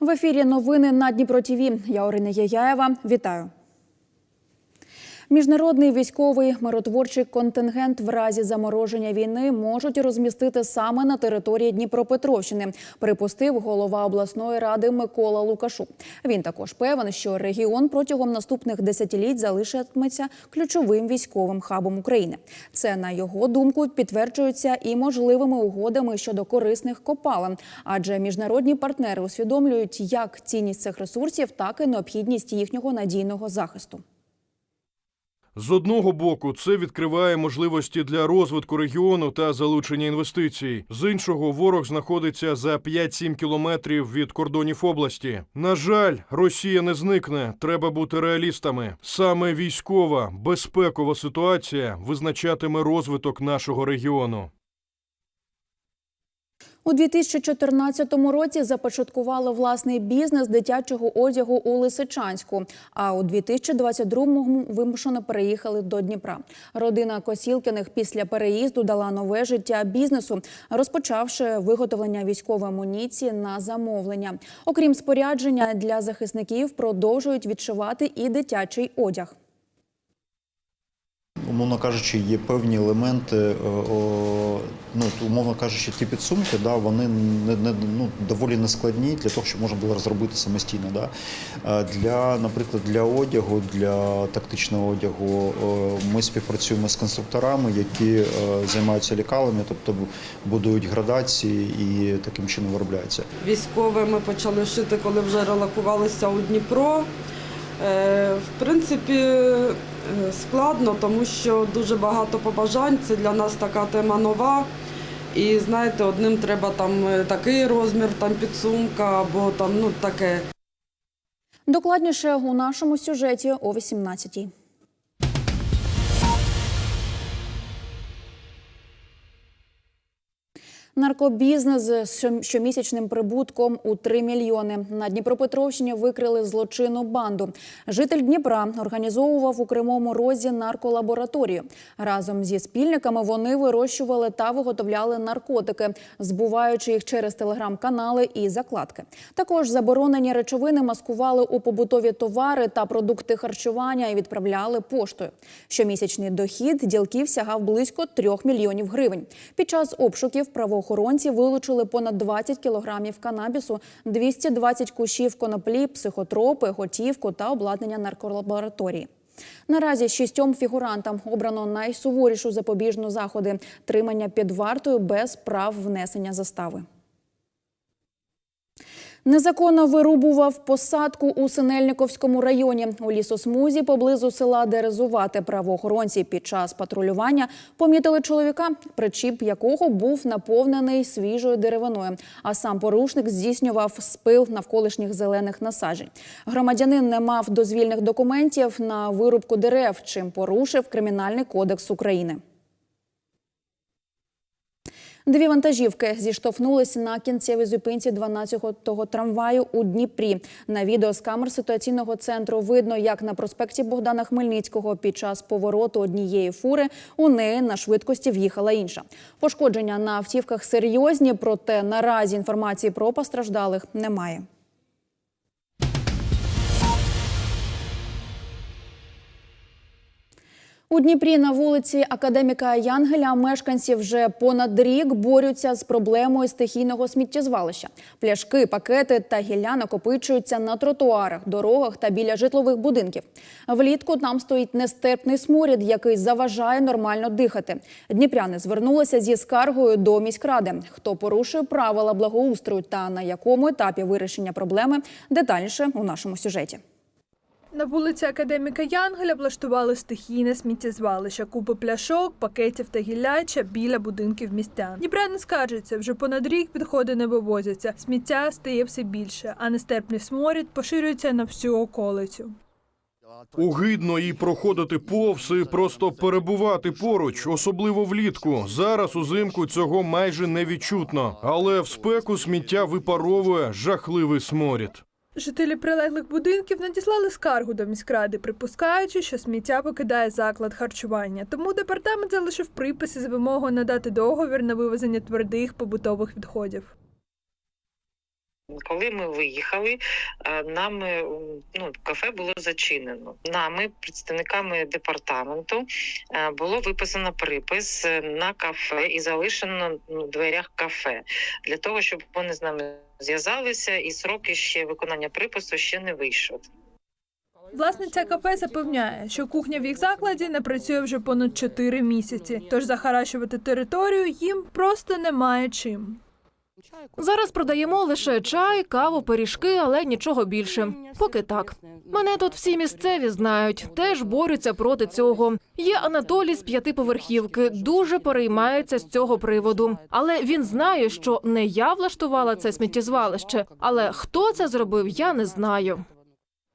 В ефірі новини на Дніпро ТІВІ. Я Орина Яяєва. Вітаю. Міжнародний військовий миротворчий контингент в разі замороження війни можуть розмістити саме на території Дніпропетровщини, припустив голова обласної ради Микола Лукашук. Він також певен, що регіон протягом наступних десятиліть залишатиметься ключовим військовим хабом України. Це на його думку підтверджується і можливими угодами щодо корисних копалин, адже міжнародні партнери усвідомлюють як цінність цих ресурсів, так і необхідність їхнього надійного захисту. З одного боку, це відкриває можливості для розвитку регіону та залучення інвестицій. З іншого, ворог знаходиться за 5-7 кілометрів від кордонів області. На жаль, Росія не зникне. Треба бути реалістами. Саме військова безпекова ситуація визначатиме розвиток нашого регіону. У 2014 році започаткували власний бізнес дитячого одягу у Лисичанську. А у 2022-му вимушено переїхали до Дніпра. Родина Косілкиних після переїзду дала нове життя бізнесу, розпочавши виготовлення військової амуніції на замовлення. Окрім спорядження для захисників, продовжують відшивати і дитячий одяг. Умовно кажучи, є певні елементи, е, ну умовно кажучи, ті підсумки, да, вони не, не ну доволі нескладні для того, щоб можна було розробити самостійно. Да. Для, наприклад, для одягу, для тактичного одягу, ми співпрацюємо з конструкторами, які е, займаються лікалами, тобто будують градації і таким чином виробляються. Військове ми почали шити, коли вже релокувалися у Дніпро. Е, В принципі, е, складно, тому що дуже багато побажань. Це для нас така тема нова. І знаєте, одним треба там е, такий розмір, там підсумка або там ну таке. Докладніше у нашому сюжеті о 18-й. Наркобізнес з щомісячним прибутком у 3 мільйони. На Дніпропетровщині викрили злочинну банду. Житель Дніпра організовував у Кривому Розі нарколабораторію. Разом зі спільниками вони вирощували та виготовляли наркотики, збуваючи їх через телеграм-канали і закладки. Також заборонені речовини маскували у побутові товари та продукти харчування і відправляли поштою. Щомісячний дохід ділків сягав близько 3 мільйонів гривень. Під час обшуків правоохоронці вилучили понад 20 кілограмів канабісу, 220 кущів коноплі, психотропи, готівку та обладнання нарколабораторії. Наразі шістьом фігурантам обрано найсуворішу запобіжну заходи тримання під вартою без прав внесення застави. Незаконно вирубував посадку у Синельниковському районі. У лісосмузі поблизу села Дерезувати правоохоронці під час патрулювання помітили чоловіка, причіп якого був наповнений свіжою деревиною. А сам порушник здійснював спил навколишніх зелених насаджень. Громадянин не мав дозвільних документів на вирубку дерев, чим порушив Кримінальний кодекс України. Дві вантажівки зіштовхнулися на кінцевій зупинці 12-го трамваю у Дніпрі. На відео з камер ситуаційного центру видно, як на проспекті Богдана Хмельницького під час повороту однієї фури у неї на швидкості в'їхала інша. Пошкодження на автівках серйозні, проте наразі інформації про постраждалих немає. У Дніпрі на вулиці Академіка Янгеля мешканці вже понад рік борються з проблемою стихійного сміттєзвалища. Пляшки, пакети та гілля накопичуються на тротуарах, дорогах та біля житлових будинків. Влітку там стоїть нестерпний сморід, який заважає нормально дихати. Дніпряни звернулися зі скаргою до міськради. Хто порушує правила благоустрою та на якому етапі вирішення проблеми детальніше у нашому сюжеті. На вулиці Академіка Янгеля влаштували стихійне сміттєзвалище, купи пляшок, пакетів та гілляча біля будинків містян. Дніпряни скаржаться, вже понад рік підходи не вивозяться. Сміття стає все більше, а нестерпний сморід поширюється на всю околицю. Огидно і проходити повз, і просто перебувати поруч, особливо влітку. Зараз узимку цього майже не відчутно, але в спеку сміття випаровує жахливий сморід. Жителі прилеглих будинків надіслали скаргу до міськради, припускаючи, що сміття покидає заклад харчування. Тому департамент залишив приписи з вимогою надати договір на вивезення твердих побутових відходів. Коли ми виїхали, е, нами ну, кафе було зачинено. Нами, представниками департаменту, е, було виписано припис е, на кафе і залишено ну, в дверях кафе для того, щоб вони з нами зв'язалися, і сроки ще виконання припису ще не вийшов. Власниця кафе запевняє, що кухня в їх закладі не працює вже понад 4 місяці. Тож захаращувати територію їм просто немає чим. Зараз продаємо лише чай, каву, пиріжки, але нічого більше. Поки так. Мене тут всі місцеві знають, теж борються проти цього. Є Анатолій з п'ятиповерхівки, дуже переймається з цього приводу. Але він знає, що не я влаштувала це сміттєзвалище, але хто це зробив, я не знаю.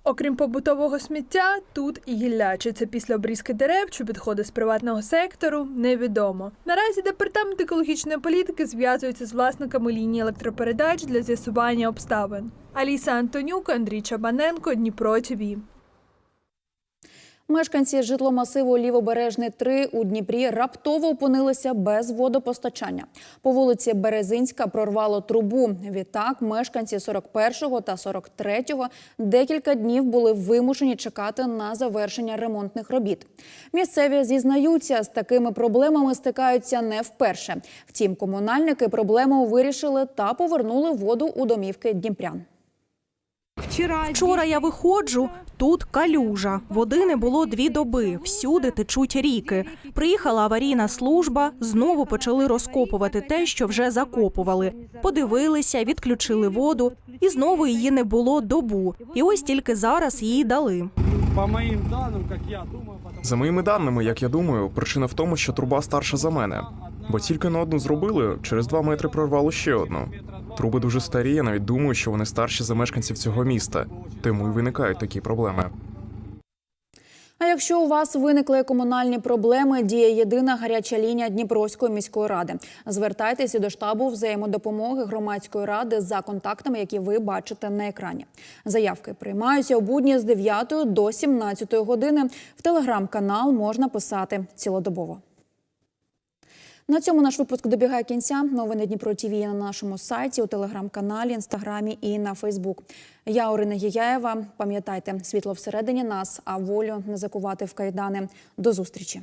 Окрім побутового сміття, тут і гілляче. Це після обрізки дерев чи підходи з приватного сектору невідомо. Наразі департамент екологічної політики зв'язується з власниками лінії електропередач для з'ясування обставин. Аліса Антонюк, Андрій Чабаненко, Дніпро ТВ. Мешканці житломасиву Лівобережний 3 у Дніпрі раптово опинилися без водопостачання. По вулиці Березинська прорвало трубу. Відтак мешканці 41-го та 43-го декілька днів були вимушені чекати на завершення ремонтних робіт. Місцеві зізнаються, з такими проблемами стикаються не вперше. Втім, комунальники проблему вирішили та повернули воду у домівки дніпрян. Вчора я виходжу, тут калюжа. Води не було дві доби. Всюди течуть ріки. Приїхала аварійна служба, знову почали розкопувати те, що вже закопували. Подивилися, відключили воду, і знову її не було добу. І ось тільки зараз її дали. По моим данным, как я думаю, За моїми даними, як я думаю, причина в тому, що труба старша за мене. Бо тільки на одну зробили, через два метри прорвало ще одну. Труби дуже старі, я навіть думаю, що вони старші за мешканців цього міста, тому й виникають такі проблеми. А якщо у вас виникли комунальні проблеми, діє єдина гаряча лінія Дніпровської міської ради. Звертайтеся до штабу взаємодопомоги громадської ради за контактами, які ви бачите на екрані. Заявки приймаються у будні з 9 до 17 години. В телеграм-канал можна писати цілодобово. На цьому наш випуск добігає кінця. Новини Дніпро ТВ є на нашому сайті, у телеграм-каналі, інстаграмі і на Фейсбук. Я Орина Гіяєва. Пам'ятайте, світло всередині нас, а волю не закувати в кайдани. До зустрічі.